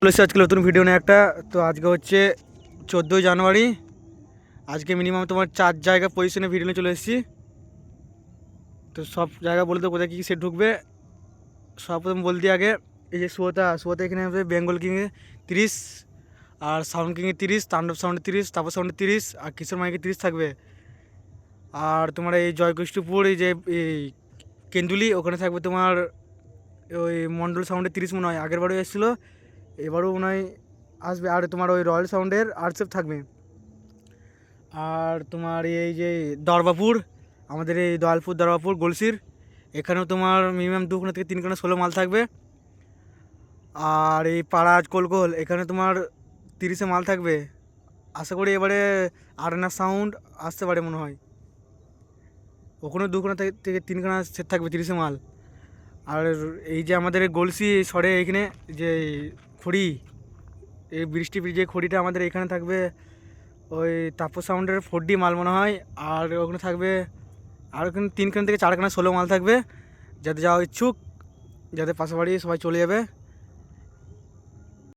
এসেছি আজকে নতুন ভিডিও নিয়ে একটা। তো আজকে হচ্ছে চোদ্দোই জানুয়ারি। আজকে মিনিমাম তোমার চার জায়গা পজিশনে ভিডিও নিয়ে চলে এসেছি। তো সব জায়গা বলে তো কোথায় কী সেট ঢুকবে। সর্বপ্রথম বলতে আগে, এই যে শুয়োতা শুয়োতা এখানে হবে বেঙ্গল কিংয়ে তিরিশ, আর সাউন্ড কিংয়ে তিরিশ তাণ্ডব সাউন্ডে তিরিশ তাপস সাউন্ডে তিরিশ, আর কিশোর মাইকে তিরিশ থাকবে। আর তোমার এই জয়কৃষ্ণপুর এই যে, এই কেন্দুলি ওখানে থাকবে তোমার ওই মন্ডল সাউন্ডে তিরিশ মনে হয়, আগের বারও এসেছিল। এবারও মনে হয় আসবে। আর তোমার ওই রয়্যাল সাউন্ডের আর্টসেপ থাকবে। আর তোমার এই যে দরবাপুর, আমাদের এই দয়ালপুর, দরবাপুর, গলসির, এখানেও তোমার মিনিমাম দুখানা থেকে তিনখানা ষোলো মাল থাকবে। আর এই পাড়াজ কোলকোল এখানে তোমার তিরিশে মাল থাকবে। আশা করি এবারে আরেনা সাউন্ড আসতে পারে মনে হয়। ওখানেও দুখানা থেকে তিনখানা সেট থাকবে তিরিশে মাল। আর এই যে আমাদের গলসি সরে এইখানে যে খড়ি, এই বৃষ্টি যে খড়িটা আমাদের এখানে থাকবে, ওই তাপস সাউন্ডের ফোর ডি মাল মনে হয়, আর ওখানে থাকবে, আর ওখানে তিনখান থেকে চারখানা ষোলো মাল থাকবে, যাতে যাওয়া ইচ্ছুক, যাতে পাশাপাশি সবাই চলে যাবে।